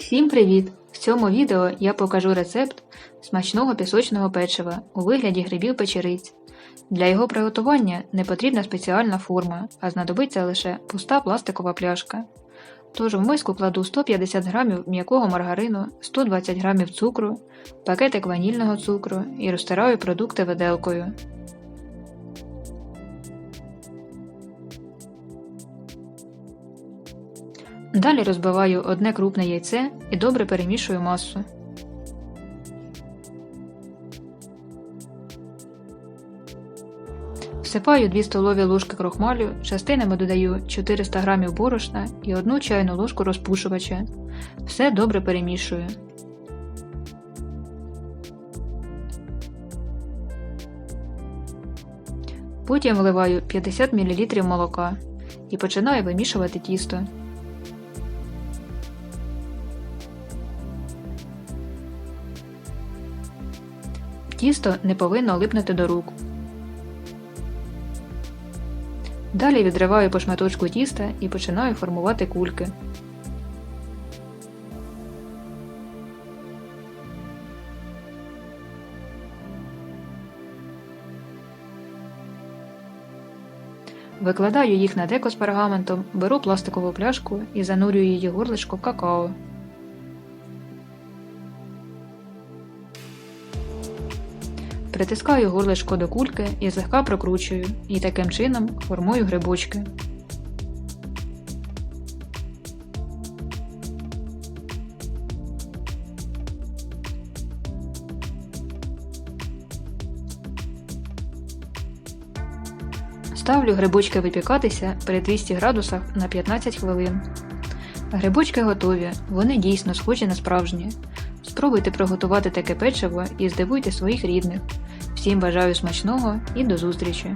Всім привіт! В цьому відео я покажу рецепт смачного пісочного печива у вигляді грибів печериць. Для його приготування не потрібна спеціальна форма, а знадобиться лише пуста пластикова пляшка. Тож в миску кладу 150 г м'якого маргарину, 120 г цукру, пакетик ванільного цукру і розтираю продукти виделкою. Далі розбиваю одне крупне яйце і добре перемішую масу. Всипаю 2 столові ложки крохмалю, частинами додаю 400 г борошна і 1 чайну ложку розпушувача. Все добре перемішую. Потім вливаю 50 мл молока і починаю вимішувати тісто. Тісто не повинно липнути до рук. Далі відриваю по шматочку тіста і починаю формувати кульки. Викладаю їх на деко з пергаментом, беру пластикову пляшку і занурюю її горлишко в какао. Притискаю горлишко до кульки і злегка прокручую, і таким чином формую грибочки. Ставлю грибочки випікатися при 200 градусах на 15 хвилин. Грибочки готові, вони дійсно схожі на справжні. Спробуйте приготувати таке печиво і здивуйте своїх рідних. Всім бажаю смачного і до зустрічі!